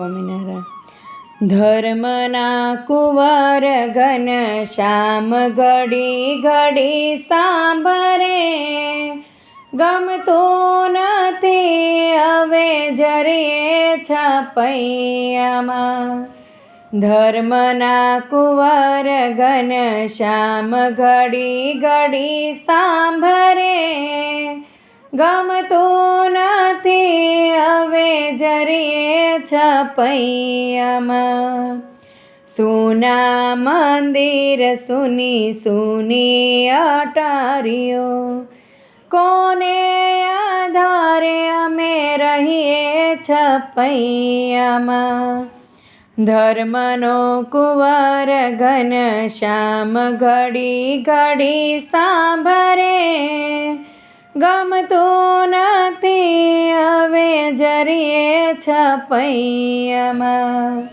સ્વામિનારાયણ ધર્મના કુંવર ઘન શ્યામ ઘડી ઘડી સાંભરે. ગમતો નથી હવે જરીએ છપૈયામાં. ધર્મના કુંવર ઘન શ્યામ ઘડી ઘડી સાંભરે. ગમતો નથી હવે જરીએ છપૈયામાં. સુના મંદિર સુની સુની અટારીઓ કોને આધારે અમે રહીએ છપૈયામાં? ધર્મનો કુંવર ઘન શ્યામ ઘડી ઘડી સાંભરે. ગમતું નથી હવે જરીએ છપૈયામાં.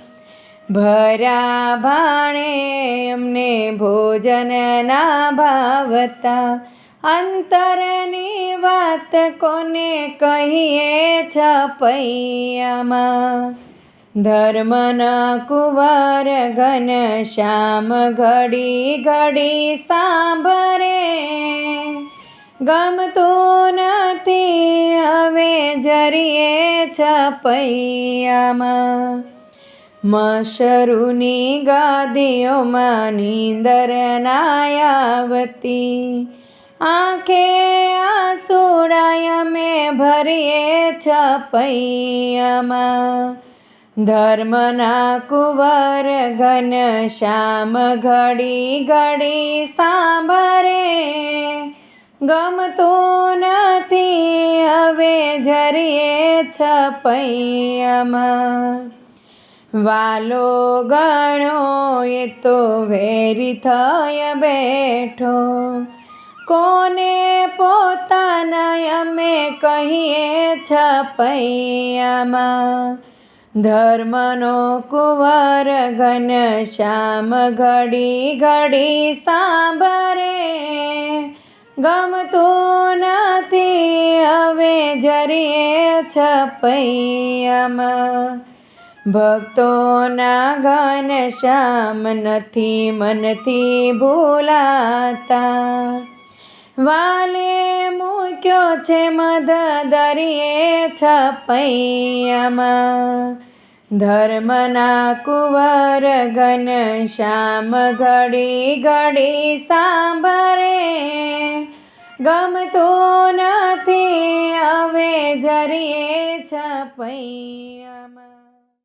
ભરા ભાણે અમને ભોજનના ભાવતા. અંતરની વાત કોને કહીએ છપૈયામાં? ધર્મના કુંવર ઘન શ્યામ ઘડી ઘડી સાંભરે ગમતું નથી, હવે જરીએ છપૈયામાં. મશરૂની ગાદીઓમાં નીંદર નાયાવતી આંખે આસુડાય મેં ભરીએ છપૈયામાં. ધર્મના કુંવર ઘન શ્યામ ઘડી ઘડી સાંભરે ગમતું નથી, હવે જરીએ છપૈયામાં. વાલો ગણો, એ તો વેરી થય બેઠો. કોને પોતાના, અમે કહીએ છપૈયામાં. ધર્મનો કુંવર ઘન શ્યામ ઘડી ઘડી સાંભરે ગમતું નથી હવે જરીએ છપૈયામાં. ભક્તોના ઘન શ્યામ નથી મનથી ભૂલાતા. વાલે મૂક્યો છે મધ દરિયે છપૈયામાં. ધર્મના કુંવર ઘન શ્યામ ઘડી ઘડી સાંભરે. ગમતો નથી હવે જરીએ છપૈયામાં